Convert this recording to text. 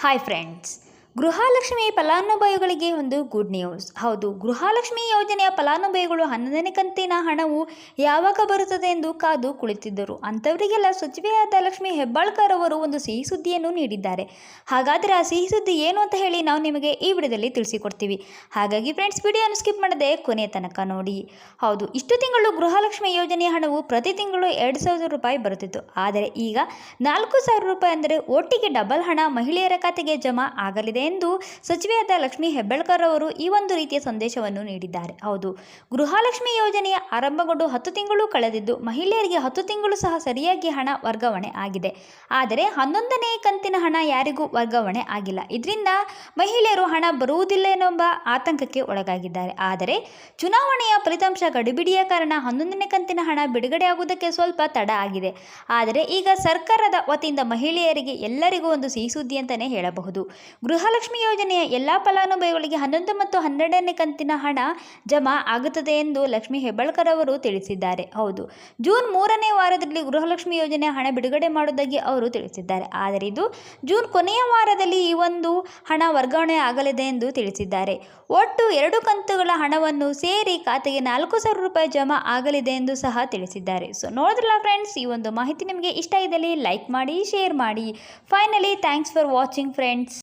Hi friends Gruhalakshmi ಫಲಾನುಭವಿಗಳಿಗೆ ಒಂದು good news ಹೌದು, ಗೃಹಲಕ್ಷ್ಮಿ ಯೋಜನೆಯ ಫಲಾನುಭವಿಗಳು ಹನ್ನೊಂದನೇ ಕಂತಿನ ಹಣವು ಯಾವಾಗ ಬರುತ್ತದೆ ಎಂದು ಕಾದು ಕುಳಿತಿದ್ದರು. ಅಂಥವರಿಗೆಲ್ಲ ಸಚಿವೆಯಾದ ಲಕ್ಷ್ಮಿ ಹೆಬ್ಬಾಳ್ಕರ್ ಅವರು ಒಂದು ಸಿಹಿ ಸುದ್ದಿಯನ್ನು ನೀಡಿದ್ದಾರೆ. ಹಾಗಾದರೆ ಆ ಸಿಹಿ ಸುದ್ದಿ ಏನು ಅಂತ ಹೇಳಿ ನಾವು ನಿಮಗೆ ಈ ವಿಡಿಯೋದಲ್ಲಿ ತಿಳಿಸಿಕೊಡ್ತೀವಿ. ಹಾಗಾಗಿ ಫ್ರೆಂಡ್ಸ್ ವಿಡಿಯೋನ ಸ್ಕಿಪ್ ಮಾಡದೆ ಕೊನೆ ತನಕ ನೋಡಿ. ಹೌದು, ಇಷ್ಟು ತಿಂಗಳು ಗೃಹಲಕ್ಷ್ಮಿ ಯೋಜನೆಯ ಹಣವು ಪ್ರತಿ ತಿಂಗಳು ಎರಡು ಸಾವಿರ ರೂಪಾಯಿ ಬರುತ್ತಿತ್ತು. ಆದರೆ ಈಗ ನಾಲ್ಕು ಸಾವಿರ ರೂಪಾಯಿ ಅಂದರೆ ಒಟ್ಟಿಗೆ ಡಬಲ್ ಹಣ ಮಹಿಳೆಯರ ಖಾತೆಗೆ ಜಮಾ ಆಗಲಿದೆ ಎಂದು ಸಚಿವೆಯಾದ ಲಕ್ಷ್ಮಿ ಹೆಬ್ಬಾಳ್ಕರ್ ಅವರು ಈ ಒಂದು ರೀತಿಯ ಸಂದೇಶವನ್ನು ನೀಡಿದ್ದಾರೆ. ಹೌದು, ಗೃಹಲಕ್ಷ್ಮಿ ಯೋಜನೆಯ ಆರಂಭಗೊಂಡು ಹತ್ತು ತಿಂಗಳು ಕಳೆದಿದ್ದು ಮಹಿಳೆಯರಿಗೆ ಹತ್ತು ತಿಂಗಳು ಸಹ ಸರಿಯಾಗಿ ಹಣ ವರ್ಗಾವಣೆ ಆಗಿದೆ. ಆದರೆ ಹನ್ನೊಂದನೇ ಕಂತಿನ ಹಣ ಯಾರಿಗೂ ವರ್ಗಾವಣೆ ಆಗಿಲ್ಲ. ಇದರಿಂದ ಮಹಿಳೆಯರು ಹಣ ಬರುವುದಿಲ್ಲ ಎನ್ನುವ ಆತಂಕಕ್ಕೆ ಒಳಗಾಗಿದ್ದಾರೆ. ಆದರೆ ಚುನಾವಣೆಯ ಫಲಿತಾಂಶ ಗಡಿಬಿಡಿಯ ಕಾರಣ ಹನ್ನೊಂದನೇ ಕಂತಿನ ಹಣ ಬಿಡುಗಡೆಯಾಗುವುದಕ್ಕೆ ಸ್ವಲ್ಪ ತಡ ಆಗಿದೆ. ಆದರೆ ಈಗ ಸರ್ಕಾರದ ವತಿಯಿಂದ ಮಹಿಳೆಯರಿಗೆ ಎಲ್ಲರಿಗೂ ಒಂದು ಸಿಹಿ ಸುದ್ದಿ ಅಂತಲೇ ಹೇಳಬಹುದು. ಗೃಹಲಕ್ಷ್ಮಿ ಯೋಜನೆಯ ಎಲ್ಲ ಫಲಾನುಭವಿಗಳಿಗೆ ಹನ್ನೊಂದು ಮತ್ತು ಹನ್ನೆರಡನೇ ಕಂತಿನ ಹಣ ಜಮಾ ಆಗುತ್ತದೆ ಎಂದು ಲಕ್ಷ್ಮಿ ಹೆಬ್ಬಾಳ್ಕರ್ ಅವರು ತಿಳಿಸಿದ್ದಾರೆ. ಹೌದು, ಜೂನ್ ಮೂರನೇ ವಾರದಲ್ಲಿ ಗೃಹಲಕ್ಷ್ಮಿ ಯೋಜನೆ ಹಣ ಬಿಡುಗಡೆ ಮಾಡುವುದಾಗಿ ಅವರು ತಿಳಿಸಿದ್ದಾರೆ. ಆದರೆ ಇದು ಜೂನ್ ಕೊನೆಯ ವಾರದಲ್ಲಿ ಈ ಒಂದು ಹಣ ವರ್ಗಾವಣೆ ಆಗಲಿದೆ ಎಂದು ತಿಳಿಸಿದ್ದಾರೆ. ಒಟ್ಟು ಎರಡು ಕಂತುಗಳ ಹಣವನ್ನು ಸೇರಿ ಖಾತೆಗೆ ನಾಲ್ಕು ಸಾವಿರ ರೂಪಾಯಿ ಜಮಾ ಆಗಲಿದೆ ಎಂದು ಸಹ ತಿಳಿಸಿದ್ದಾರೆ. ಸೊ, ನೋಡಿದ್ರಲ್ಲ ಫ್ರೆಂಡ್ಸ್ ಈ ಒಂದು ಮಾಹಿತಿ ನಿಮಗೆ ಇಷ್ಟ ಇದ್ದಲ್ಲಿ ಲೈಕ್ ಮಾಡಿ ಶೇರ್ ಮಾಡಿ. Finally thanks for watching friends